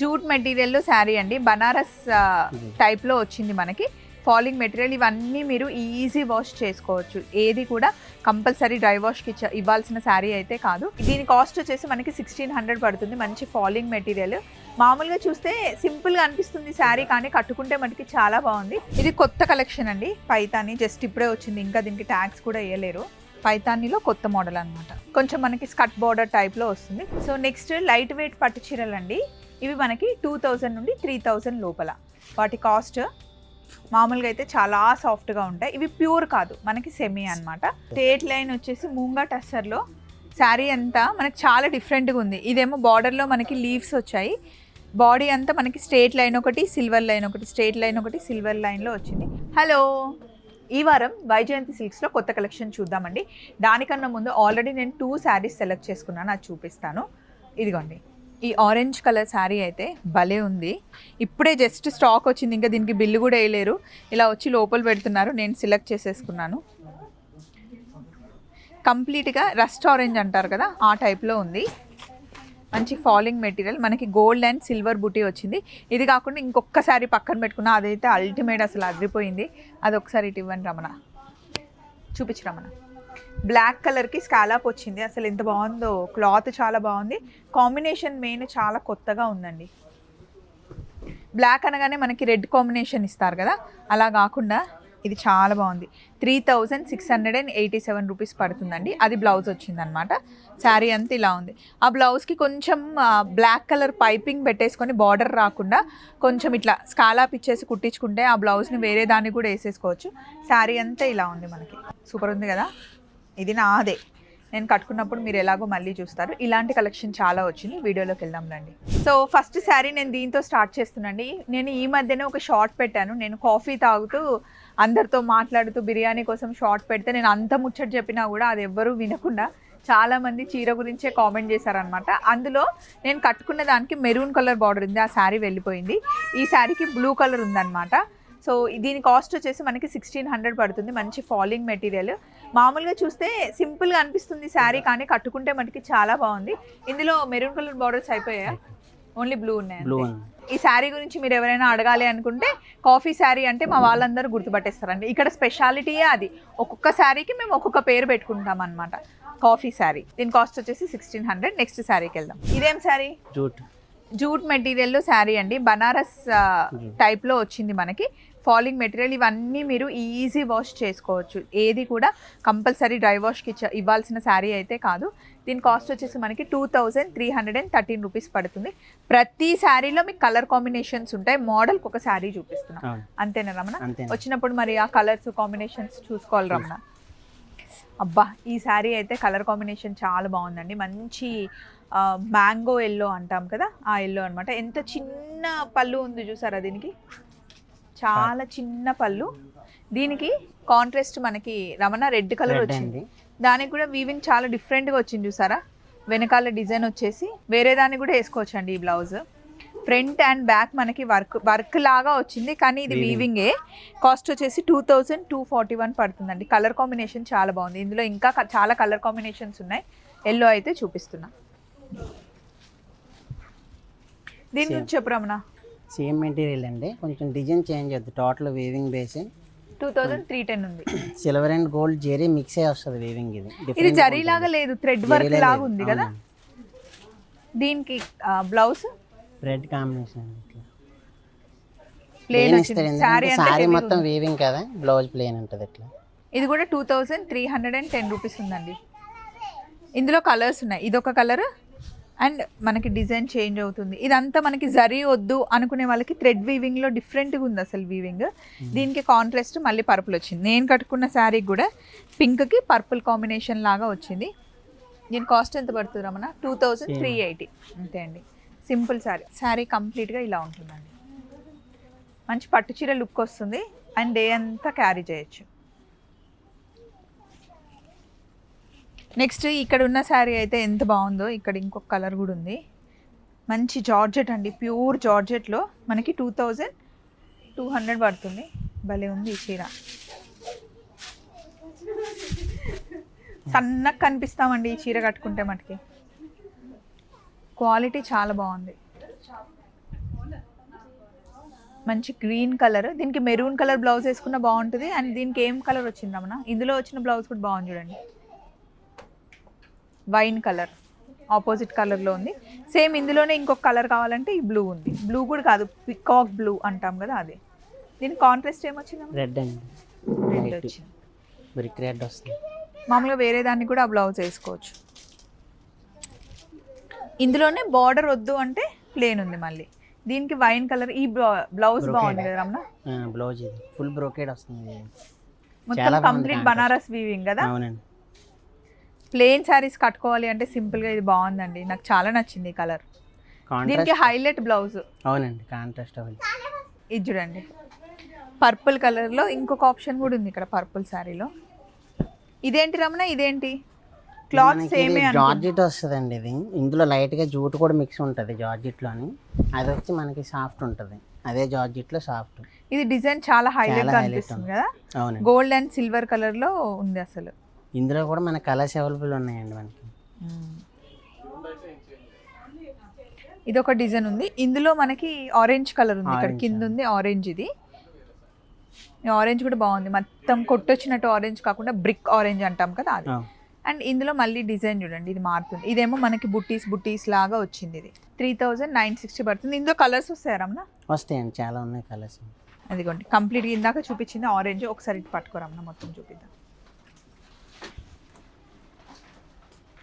Jute మెటీరియల్లో శారీ అండి. బనారస్ టైప్లో వచ్చింది మనకి. ఫాలింగ్ మెటీరియల్ ఇవన్నీ మీరు ఈజీ వాష్ చేసుకోవచ్చు. ఏది కూడా కంపల్సరీ డ్రై వాష్కి ఇవ్వాల్సిన శారీ అయితే కాదు. దీని కాస్ట్ వచ్చేసి మనకి సిక్స్టీన్ హండ్రెడ్ పడుతుంది. మంచి ఫాలింగ్ మెటీరియల్. మామూలుగా చూస్తే సింపుల్గా అనిపిస్తుంది శారీ కానీ కట్టుకుంటే మనకి చాలా బాగుంది. ఇది కొత్త కలెక్షన్ అండి. పైతాని జస్ట్ ఇప్పుడే వచ్చింది. ఇంకా దీనికి ట్యాగ్స్ కూడా వేయలేరు. పైతానీలో కొత్త మోడల్ అన్నమాట. కొంచెం మనకి స్కట్ బార్డర్ టైప్లో వస్తుంది. సో నెక్స్ట్ లైట్ వెయిట్ పట్టు చీరలు అండి ఇవి మనకి టూ థౌజండ్ నుండి త్రీ థౌజండ్ లోపల. వాటి కాస్ట్ మామూలుగా అయితే చాలా సాఫ్ట్గా ఉంటాయి. ఇవి ప్యూర్ కాదు మనకి సెమీ అనమాట స్టేట్ లైన్ వచ్చేసి మూంగా టస్సర్లో శారీ అంతా మనకి చాలా డిఫరెంట్గా ఉంది. ఇదేమో బార్డర్లో మనకి లీవ్స్ వచ్చాయి. బాడీ అంతా మనకి స్ట్రేట్ లైన్ ఒకటి సిల్వర్ లైన్ ఒకటి స్ట్రేట్ లైన్ ఒకటి సిల్వర్ లైన్లో వచ్చింది. హలో! ఈ వారం వైజయంతి సిల్క్స్లో కొత్త కలెక్షన్ చూద్దామండి. దానికన్నా ముందు ఆల్రెడీ నేను టూ శారీస్ సెలెక్ట్ చేసుకున్నాను అది చూపిస్తాను. ఇదిగోండి. ఈ ఆరెంజ్ కలర్ శారీ అయితే భలే ఉంది. ఇప్పుడే జస్ట్ స్టాక్ వచ్చింది ఇంకా దీనికి బిల్లు కూడా వేయలేరు. ఇలా వచ్చి లోపల పెడుతున్నారు నేను సెలెక్ట్ చేసేసుకున్నాను. కంప్లీట్గా రస్ట్ ఆరెంజ్ అంటారు కదా ఆ టైప్లో ఉంది. మంచి ఫాలింగ్ మెటీరియల్ మనకి గోల్డ్ అండ్ సిల్వర్ బుటీ వచ్చింది. ఇది కాకుండా ఇంకొకసారి పక్కన పెట్టుకున్నా అదైతే అల్టిమేట్ అసలు అదిరిపోయింది. అది ఒకసారి ఇటు ఇవ్వండి రమణ. చూపించు రమణ. బ్లాక్ కలర్కి స్కాలాప్ వచ్చింది. అసలు ఎంత బాగుందో. క్లాత్ చాలా బాగుంది. కాంబినేషన్ మెయిన్ చాలా కొత్తగా ఉందండి. బ్లాక్ అనగానే మనకి రెడ్ కాంబినేషన్ ఇస్తారు కదా. అలా కాకుండా ఇది చాలా బాగుంది. Three thousand six hundred and eighty seven rupees పడుతుందండి. అది బ్లౌజ్ వచ్చిందనమాట శారీ అంతా ఇలా ఉంది. ఆ బ్లౌజ్కి కొంచెం బ్లాక్ కలర్ పైపింగ్ పెట్టేసుకొని బార్డర్ రాకుండా కొంచెం ఇట్లా స్కాలాప్ ఇచ్చేసి కుట్టించుకుంటే ఆ బ్లౌజ్ని వేరే దాన్ని కూడా వేసేసుకోవచ్చు. శారీ అంతా ఇలా ఉంది మనకి. సూపర్ ఉంది కదా. ఇది నాదే. నేను కట్టుకున్నప్పుడు మీరు ఎలాగో మళ్ళీ చూస్తారు. ఇలాంటి కలెక్షన్ చాలా వచ్చింది. వీడియోలోకి వెళ్దాం రండి. సో ఫస్ట్ శారీ నేను దీంతో స్టార్ట్ చేస్తున్నాండి. నేను ఈ మధ్యనే ఒక షార్ట్ పెట్టాను. నేను కాఫీ తాగుతూ అందరితో మాట్లాడుతూ బిర్యానీ కోసం షార్ట్ పెడితే నేను అంత ముచ్చట చెప్పినా కూడా అది ఎవ్వరూ వినకుండా చాలామంది చీర గురించే కామెంట్ చేశారనమాట అందులో నేను కట్టుకున్న దానికి మెరూన్ కలర్ బార్డర్ ఉంది. ఆ శారీ వెళ్ళిపోయింది. ఈ శారీకి బ్లూ కలర్ ఉందన్నమాట. సో దీని కాస్ట్ వచ్చేసి మనకి సిక్స్టీన్ హండ్రెడ్ పడుతుంది మంచి ఫాలింగ్ మెటీరియల్ మామూలుగా చూస్తే సింపుల్గా అనిపిస్తుంది శారీ కానీ కట్టుకుంటే మనకి చాలా బాగుంది. ఇందులో మెరూన్ కలర్ బార్డర్స్ అయిపోయాయా? ఓన్లీ బ్లూ ఉన్నాయి. ఈ శారీ గురించి మీరు ఎవరైనా అడగాలి అనుకుంటే కాఫీ శారీ అంటే మా వాళ్ళందరూ గుర్తుపట్టేస్తారండి. ఇక్కడ స్పెషాలిటీయే అది. ఒక్కొక్క శారీకి మేము ఒక్కొక్క పేరు పెట్టుకుంటాం అనమాట కాఫీ శారీ. దీని కాస్ట్ వచ్చేసి సిక్స్టీన్ హండ్రెడ్ నెక్స్ట్ శారీకి వెళ్దాం. ఇదేం శారీ? జూట్. జూట్ మెటీరియల్లో శారీ అండి. బనారస్ టైప్లో వచ్చింది మనకి. ఫాలింగ్ మెటీరియల్ ఇవన్నీ మీరు ఈజీ వాష్ చేసుకోవచ్చు. ఏది కూడా కంపల్సరీ డ్రై వాష్కి ఇచ్చ ఇవ్వాల్సిన శారీ అయితే కాదు. దీని కాస్ట్ వచ్చేసి మనకి two thousand three hundred and thirteen rupees పడుతుంది. ప్రతి శారీలో మీకు కలర్ కాంబినేషన్స్ ఉంటాయి. మోడల్కి ఒక శారీ చూపిస్తున్నాం. అంతేనా రమణ? వచ్చినప్పుడు మరి ఆ కలర్స్ కాంబినేషన్స్ చూసుకోవాలి రమణ. అబ్బా ఈ శారీ అయితే కలర్ కాంబినేషన్ చాలా బాగుందండి. మంచి మ్యాంగో ఎల్లో అంటాం కదా ఆ ఎల్లో అన్నమాట. ఎంత చిన్న పళ్ళు ఉంది చూసారా దీనికి? చాలా చిన్న పళ్ళు. దీనికి కాంట్రాస్ట్ మనకి రమణ రెడ్ కలర్ వచ్చింది. దానికి కూడా వీవింగ్ చాలా డిఫరెంట్గా వచ్చింది చూసారా? వెనకాల డిజైన్ వచ్చేసి వేరే దాన్ని కూడా వేసుకోవచ్చు అండి ఈ బ్లౌజ్ ఫ్రంట్ అండ్ బ్యాక్ మనకి వర్క్ వర్క్ లాగా వచ్చింది. కానీ ఇది. వీవింగే కాస్ట్ వచ్చేసి two thousand two forty one పడుతుందండి. కలర్ కాంబినేషన్ చాలా బాగుంది. ఇందులో ఇంకా చాలా కలర్ కాంబినేషన్స్ ఉన్నాయి. ఎల్లో అయితే చూపిస్తున్నా. దీని. గురించి చెప్పు రమణ. సేమ్ మెటీరియల్ అండి. కొంచెం డిజైన్ చేంజ్ అవుతుంది total weaving base two thousand three ten ఉంది. Silver and gold zari mix అయ్యి వస్తుంది వీవింగ్ ఇది. ఇది జరీ. లాగా లేదు. Thread work. లాగా ఉంది కదా. దీనికి బ్లౌజ్ రెడ్ కాంబినేషన్ ప్లేన్ ఇస్తారు. Heavy మొత్తం వీవింగ్ కదా? బ్లౌజ్ ప్లేన్ ఉంటుంది ఇట్లా. ఇది కూడా two thousand three hundred and ten rupees ఉందండి. ఇందులో కలర్స్ ఉన్నాయి. ఇదొక కలర్ అండ్ మనకి డిజైన్ చేంజ్ అవుతుంది. ఇదంతా మనకి జరీ వద్దు అనుకునే వాళ్ళకి థ్రెడ్ వీవింగ్లో డిఫరెంట్గా ఉంది అసలు వీవింగ్ దీనికి కాంట్రాస్ట్ మళ్ళీ పర్పుల్ వచ్చింది. నేను కట్టుకున్న శారీ కూడా పింక్కి పర్పుల్ కాంబినేషన్ లాగా వచ్చింది. దీని కాస్ట్ ఎంత పడుతుంది Ramana? Two thousand three eighty అంతే అండి. సింపుల్ శారీ శారీ కంప్లీట్గా ఇలా ఉంటుందండి. మంచి పట్టు చీర లుక్ వస్తుంది. అండ్ డే అంతా క్యారీ చేయొచ్చు. నెక్స్ట్ ఇక్కడ ఉన్న శారీ అయితే ఎంత బాగుందో ఇక్కడ ఇంకొక కలర్ కూడా ఉంది. మంచి జార్జెట్ అండి ప్యూర్ జార్జెట్లో మనకి టూ థౌజండ్ టూ హండ్రెడ్ పడుతుంది. భలే ఉంది ఈ చీర. సన్నగా కనిపిస్తామండి ఈ చీర కట్టుకుంటే మటుకి. క్వాలిటీ చాలా బాగుంది. మంచి గ్రీన్ కలర్ దీనికి మెరూన్ కలర్ బ్లౌజ్ వేసుకున్న బాగుంటుంది. అండ్ దీనికి ఏం కలర్ వచ్చింది రమణ? ఇందులో వచ్చిన బ్లౌజ్ కూడా బాగుంది చూడండి. వైన్ కలర్ ఆపోజిట్ కలర్లో ఉంది. సేమ్ ఇందులోనే ఇంకొక కలర్ కావాలంటే ఈ బ్లూ ఉంది. బ్లూ కూడా కాదు పికాక్ బ్లూ అంటాం కదా అది. దీనికి కాంట్రాస్ట్ ఏమొచ్చింది రెడ్ అండి. రెడ్. వచ్చింది. బ్రిక్ రెడ్ వస్తుంది. మామూలుగా వేరే దానికి కూడా ఆ బ్లౌజ్ వేసుకోవచ్చు. ఇందులోనే బార్డర్ వద్దు అంటే ప్లేన్ ఉంది మళ్ళీ. దీనికి వైన్ కలర్ ఈ బ్లౌజ్. బాగుంది కదా రమణ? బ్లౌజ్ ఇది. ఫుల్ బ్రోకేడ్ వస్తుంది. మొత్తం కంప్లీట్. బనారస్ వీవింగ్ కదా? అవునండి. ప్లేన్ శారీస్ కట్టుకోవాలి అంటే సింపుల్గా ఇది బాగుందండి. నాకు చాలా నచ్చింది ఈ కలర్. దీనికి హైలైట్ బ్లౌజ్. అవునండి కాంట్రాస్ట్ ఇది చూడండి. పర్పుల్ కలర్లో ఇంకొక ఆప్షన్ కూడా ఉంది ఇక్కడ పర్పుల్ శారీలో. ఇదేంటి రమణ? ఇదేంటి? క్లాత్ సేమే జార్జెట్ వస్తుందండి ఇది. ఇందులో లైట్గా జూట్ కూడా మిక్స్ ఉంటుంది జార్జెట్లోని అది వచ్చి మనకి సాఫ్ట్ ఉంటుంది. అదే జార్జెట్లో సాఫ్ట్. ఇది డిజైన్ చాలా హైలైట్ అనిపిస్తుంది. కదా? గోల్డ్ అండ్ సిల్వర్ కలర్లో ఉంది అసలు. ఇందులో కూడా మన కలర్స్ అవైలబుల్ ఉన్నాయండి మనకి. ఇది ఒక డిజైన్ ఉంది. ఇందులో మనకి ఆరెంజ్ కలర్ ఉంది. ఇక్కడ కింద ఉంది ఆరెంజ్ ఇది. ఆరెంజ్ కూడా బాగుంది. మొత్తం కొట్టొచ్చినట్టు ఆరెంజ్ కాకుండా బ్రిక్ ఆరెంజ్ అంటాం కదా అది. అండ్ ఇందులో మళ్ళీ డిజైన్ చూడండి. ఇది మారుతుంది. ఇదేమో మనకి బుట్టీస్ బుట్టీస్ లాగా వచ్చింది ఇది. త్రీ థౌజండ్ నైన్ సిక్స్టీ పడుతుంది. ఇందులో కలర్స్ వస్తాయి రమణ? వస్తాయండి. చాలా ఉన్నాయి కలర్స్. అదిగోండి. కంప్లీట్గా ఇందాక చూపించింది ఆరెంజ్. ఒకసారి పట్టుకోరమ్మ మొత్తం చూపిద్దాం.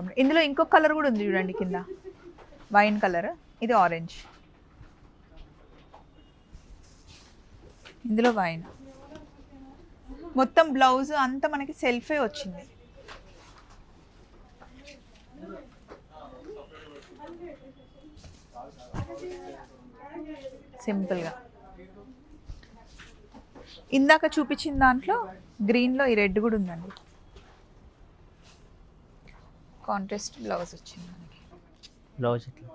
Complete. ఇందులో ఇంకొక కలర్ కూడా ఉంది చూడండి కింద. Wine colour. ఇది ఆరెంజ్. ఇందులో వైన్. మొత్తం బ్లౌజ్ అంతా మనకి సెల్ఫే వచ్చింది. సింపుల్గా ఇందాక చూపించిన దాంట్లో గ్రీన్లో ఈ రెడ్ కూడా ఉందండి. కాంట్రాస్ట్ బ్లౌజ్ వచ్చింది మనకి. బ్లౌజ్ ఇట్లా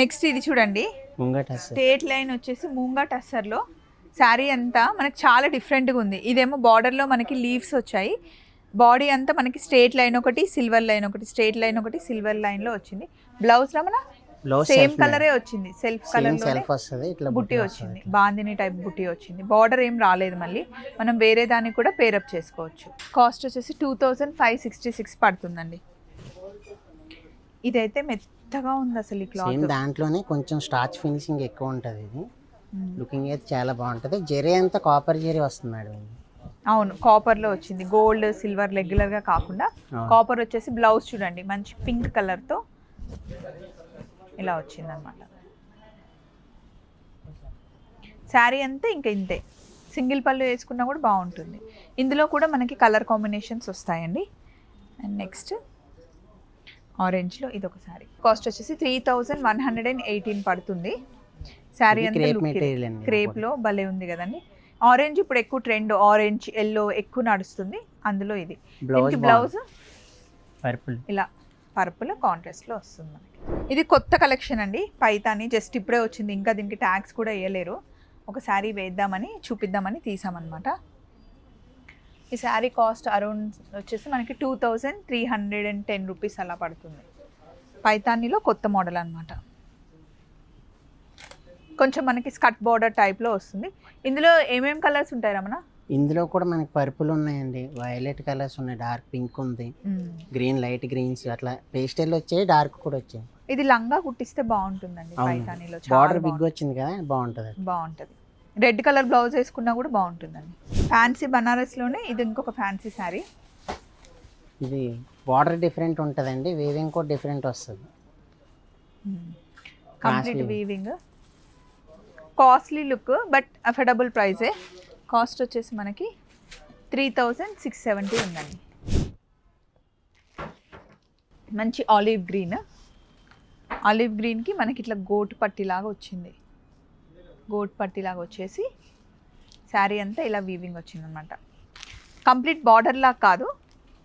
నెక్స్ట్ ఇది చూడండి. స్టేట్ లైన్ వచ్చేసి మూంగా టస్సర్లో శారీ అంతా మనకి చాలా డిఫరెంట్గా ఉంది. ఇదేమో బార్డర్లో మనకి లీవ్స్ వచ్చాయి. బాడీ అంతా మనకి స్ట్రేట్ లైన్ ఒకటి సిల్వర్ లైన్ ఒకటి స్ట్రేట్ లైన్ ఒకటి సిల్వర్ లైన్లో వచ్చింది. బ్లౌజ్ రమణ బ్లౌజ్ సేమ్ కలరే వచ్చింది. సెల్ఫ్ కలర్ సెల్ఫ్ వస్తుంది ఇట్లా బుట్టి వచ్చింది. బాందిని టైప్ బుట్టి వచ్చింది. బార్డర్ ఏం రాలేదు మళ్ళీ. మనం వేరే దానికి కూడా పేరప్ చేసుకోవచ్చు. కాస్ట్ వచ్చేసి two thousand five sixty six పడుతుందండి. ఇదైతే మెత్తగా ఉంది అసలు ఈ క్లాత్ దాంట్లోనే కొంచెం స్టార్చ్ ఫినిషింగ్ ఎక్కువ ఉంటుంది ఇది. లుకింగ్ అయితే చాలా బాగుంటుంది. జెరీ అంతా కాపర్ జెరీ వస్తుంది మేడం అవును కాపర్లో వచ్చింది. గోల్డ్ సిల్వర్ రెగ్యులర్గా కాకుండా ఆ. కాపర్ వచ్చేసి బ్లౌజ్ చూడండి. మంచి పింక్ కలర్తో ఇలా వచ్చింది అనమాట శారీ అంతా ఇంకా ఇంతే. సింగిల్ పళ్ళు వేసుకున్నా కూడా బాగుంటుంది. ఇందులో కూడా మనకి కలర్ కాంబినేషన్స్ వస్తాయండి. అండ్ నెక్స్ట్ ఆరెంజ్లో ఇది ఒక శారీ. కాస్ట్ వచ్చేసి three thousand one hundred and eighteen పడుతుంది. శారీ అంతా. క్రేప్లో భలే ఉంది కదండి. ఆరెంజ్ ఇప్పుడు ఎక్కువ ట్రెండ్ ఆరెంజ్ ఎల్లో ఎక్కువ నడుస్తుంది. అందులో ఇది. Blouse purple. ఇలా. పర్పుల్ కాంట్రాస్ట్లో వస్తుంది మనకి. ఇది కొత్త కలెక్షన్ అండి. పైతాని జస్ట్ ఇప్పుడే వచ్చింది. ఇంకా దీనికి ట్యాగ్స్ కూడా వేయలేరు. ఒక శారీ వేద్దామని చూపిద్దామని తీసామన్నమాట. ఈ శారీ కాస్ట్ అరౌండ్ వచ్చేసి మనకి two thousand three hundred and ten rupees అలా పడుతుంది. పైతానీలో కొత్త మోడల్ అనమాట కొంచెం మనకి స్కట్ బార్డర్ టైప్లో వస్తుంది. ఇందులో ఏమేమి కలర్స్ ఉంటాయి రమణ? ఇందులో కూడా మనకి పర్పుల్ ఉన్నాయండి. వైలెట్ కలర్స్ ఉన్నాయి. డార్క్ పింక్ ఉంది. గ్రీన్ లైట్ గ్రీన్స్ అట్లా పేస్టల్ వచ్చాయి డార్క్ కూడా వచ్చాయి. ఇది లంగా కుట్టిస్తే బాగుంటుందండి పైతానీలో. Border big. వచ్చింది కదా బాగుంటుంది బాగుంటుంది. రెడ్ కలర్ బ్లౌజ్ వేసుకున్నా కూడా బాగుంటుందండి. ఫ్యాన్సీ బనారస్లోనే ఇది ఇంకొక ఫ్యాన్సీ శారీ. ఇది బార్డర్ డిఫరెంట్ ఉంటుందండి. వేవింగ్ కూడా డిఫరెంట్ వస్తుంది. Complete. Weaving. Costly look but affordable ప్రైజే. Cost వచ్చేసి మనకి త్రీ థౌజండ్ సిక్స్ సెవెంటీ ఉందండి. మంచి ఆలివ్ గ్రీన్. ఆలివ్ గ్రీన్కి మనకి ఇట్లా గోటు పట్టిలాగా వచ్చింది. గోటు పట్టిలాగా వచ్చేసి శారీ అంతా ఇలా వీవింగ్ వచ్చింది అనమాట కంప్లీట్ బార్డర్ లాగా కాదు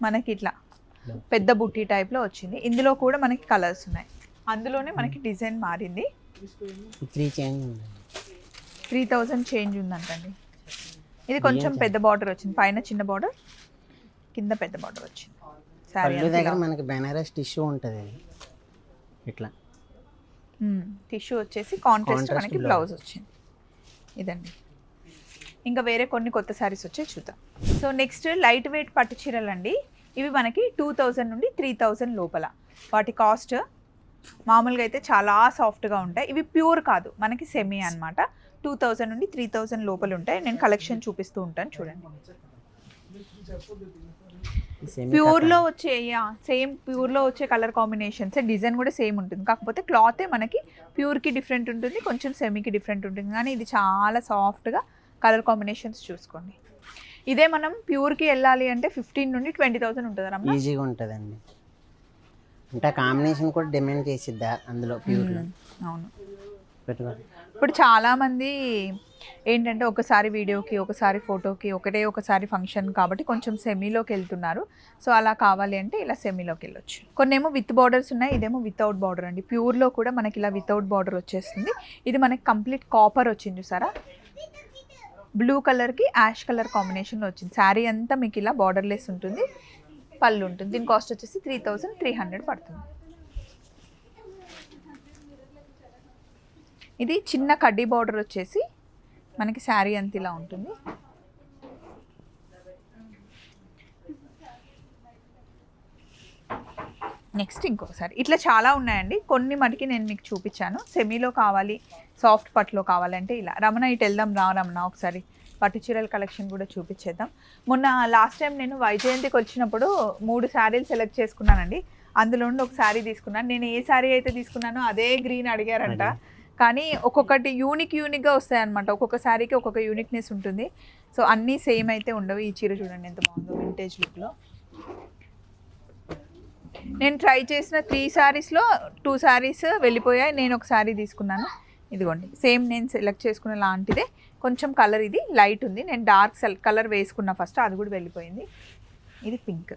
మనకి ఇట్లా పెద్ద బుట్టి టైప్లో వచ్చింది. ఇందులో కూడా మనకి కలర్స్ ఉన్నాయి. అందులోనే మనకి డిజైన్ మారింది. త్రీ థౌజండ్ చేంజ్ ఉందంటండి. ఇది కొంచెం పెద్ద బార్డర్ వచ్చింది. పైన చిన్న బార్డర్ కింద పెద్ద బార్డర్ వచ్చింది. పళ్ళు దగ్గర మనకి బెనారస్ టిష్యూ ఉంటుంది ఇట్లా. టిష్యూ వచ్చేసి కాంట్రాస్ట్ మనకి. బ్లౌజ్ వచ్చింది. ఇదండి. ఇంకా వేరే కొన్ని కొత్త శారీస్ వచ్చాయి చూద్దాం. సో నెక్స్ట్ లైట్ వెయిట్ పట్టు చీరలు అండి ఇవి మనకి టూ థౌజండ్ నుండి త్రీ థౌజండ్ లోపల. వాటి కాస్ట్ మామూలుగా అయితే చాలా సాఫ్ట్గా ఉంటాయి. ఇవి ప్యూర్ కాదు. మనకి సెమీ అన్నమాట. టూ థౌజండ్ నుండి త్రీ థౌజండ్ లోపల ఉంటాయి. నేను కలెక్షన్ చూపిస్తూ ఉంటాను. చూడండి. ప్యూర్లో వచ్చే సేమ్ ప్యూర్లో వచ్చే కలర్ కాంబినేషన్స్ డిజైన్ కూడా సేమ్ ఉంటుంది. కాకపోతే క్లాతే మనకి ప్యూర్కి డిఫరెంట్ ఉంటుంది కొంచెం సెమీకి డిఫరెంట్ ఉంటుంది. కానీ ఇది చాలా సాఫ్ట్గా కలర్ కాంబినేషన్స్ చూసుకోండి. ఇదే మనం ప్యూర్కి వెళ్ళాలి అంటే ఫిఫ్టీన్ నుండి ట్వంటీ థౌసండ్ ఉంటుంది రమ్మ ఈజీగా ఉంటుందండి. అంటే కాంబినేషన్ కూడా డిమాండ్ చేసిద్దా అందులో ప్యూర్లో అవును. పెట్టుకోండి ఇప్పుడు చాలామంది ఏంటంటే ఒకసారి వీడియోకి ఒకసారి ఫోటోకి ఒకటే ఒకసారి ఫంక్షన్ కాబట్టి కొంచెం సెమీలోకి వెళ్తున్నారు. సో అలా కావాలి అంటే ఇలా సెమీలోకి వెళ్ళొచ్చు. కొన్ని ఏమో విత్ బార్డర్స్ ఉన్నాయి ఇదేమో వితౌట్ బార్డర్ అండి. ప్యూర్లో కూడా మనకి ఇలా వితౌట్ బార్డర్ వచ్చేస్తుంది. ఇది మనకి కంప్లీట్ కాపర్ వచ్చింది చూసారా? బ్లూ కలర్కి యాష్ కలర్ కాంబినేషన్లో వచ్చింది. శారీ అంతా మీకు ఇలా బార్డర్లెస్ ఉంటుంది పళ్ళు ఉంటుంది. దీని కాస్ట్ వచ్చేసి త్రీ థౌజండ్ త్రీ హండ్రెడ్ పడుతుంది. ఇది చిన్న కడ్డీ బార్డర్ వచ్చేసి మనకి శారీ అంత ఇలా ఉంటుంది నెక్స్ట్ ఇంకొకసారి ఇట్లా చాలా ఉన్నాయండి. కొన్ని మటుకి నేను మీకు చూపించాను. సెమీలో కావాలి సాఫ్ట్ పట్టులో కావాలంటే ఇలా. రమణ ఇటు వెళ్దాం రా రమణ ఒకసారి. పట్టు చీరల కలెక్షన్ కూడా చూపించేద్దాం. మొన్న లాస్ట్ టైం నేను వైజయంతికి వచ్చినప్పుడు మూడు శారీలు సెలెక్ట్ చేసుకున్నానండి. అందులో నుండి ఒక శారీ తీసుకున్నాను. నేను ఏ శారీ అయితే తీసుకున్నానో అదే గ్రీన్ అడిగారంట. కానీ ఒక్కొక్కటి యూనిక్ యూనిక్గా వస్తాయి అనమాట ఒక్కొక్క శారీకి ఒక్కొక్క యూనిక్నెస్ ఉంటుంది. సో అన్నీ సేమ్ అయితే ఉండవు. ఈ చీర చూడండి ఎంత బాగుందో వింటేజ్ లుక్లో నేను ట్రై చేసిన త్రీ శారీస్లో టూ శారీస్ వెళ్ళిపోయాయి. నేను ఒక శారీ తీసుకున్నాను. ఇదిగోండి. సేమ్ నేను సెలెక్ట్ చేసుకున్న లాంటిదే. కొంచెం కలర్ ఇది. లైట్ ఉంది. నేను డార్క్ సెల్ కలర్ వేసుకున్నా ఫస్ట్ అది కూడా వెళ్ళిపోయింది. ఇది పింక్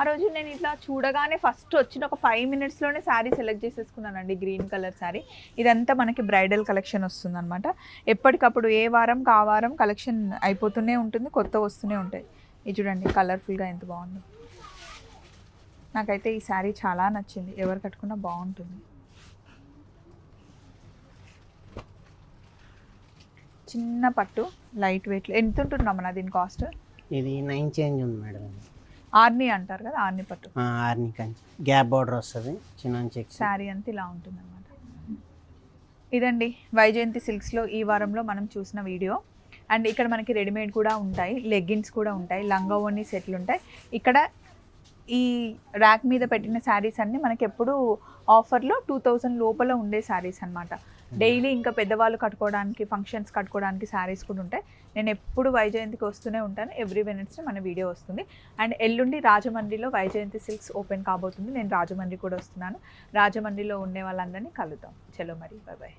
ఆ రోజు నేను ఇట్లా చూడగానే ఫస్ట్ వచ్చిన ఒక ఫైవ్ మినిట్స్లోనే శారీ సెలెక్ట్ చేసేసుకున్నానండి గ్రీన్ కలర్ శారీ ఇదంతా మనకి బ్రైడల్ కలెక్షన్ వస్తుంది అనమాట ఎప్పటికప్పుడు ఏ వారం కా వారం కలెక్షన్ అయిపోతూనే ఉంటుంది కొత్త వస్తూనే ఉంటాయి. ఇది చూడండి కలర్ఫుల్గా ఎంత బాగుందో. నాకైతే ఈ శారీ చాలా నచ్చింది. ఎవరు కట్టుకున్నా బాగుంటుంది. చిన్న పట్టు లైట్ వెయిట్ ఎంత ఉంటుందమ్మా దీని కాస్ట్ ఇది నైన్ చేంజ్ ఉంది మేడం. ఆర్ని అంటారు కదా ఆర్ని పట్టు. ఆర్ని కంచి. గ్యాప్ బార్డర్ వస్తుంది చిన్న చెక్స్ శారీ అంతా ఇలా ఉంటుంది అనమాట ఇదండి వైజయంతి సిల్క్స్లో ఈ వారంలో మనం చూసిన వీడియో. అండ్ ఇక్కడ మనకి రెడీమేడ్ కూడా ఉంటాయి లెగ్గిన్స్ కూడా ఉంటాయి లంగా ఓని సెట్లు ఉంటాయి. ఇక్కడ ఈ ర్యాక్ మీద పెట్టిన శారీస్ అన్నీ మనకి ఎప్పుడు ఆఫర్లో టూ థౌజండ్ లోపల ఉండే శారీస్ అన్నమాట. Mm-hmm. డైలీ ఇంకా పెద్దవాళ్ళు కట్టుకోవడానికి ఫంక్షన్స్ కట్టుకోవడానికి శారీస్ కూడా ఉంటాయి. నేను ఎప్పుడు వైజయంతికి వస్తూనే ఉంటాను. ఎవ్రీ మినిట్స్ మన వీడియో వస్తుంది. అండ్ ఎల్లుండి రాజమండ్రిలో వైజయంతి సిల్క్స్ ఓపెన్ కాబోతుంది. నేను రాజమండ్రి కూడా వస్తున్నాను. రాజమండ్రిలో ఉండే వాళ్ళందరినీ కలుద్దాం. చలో మరి. Bye bye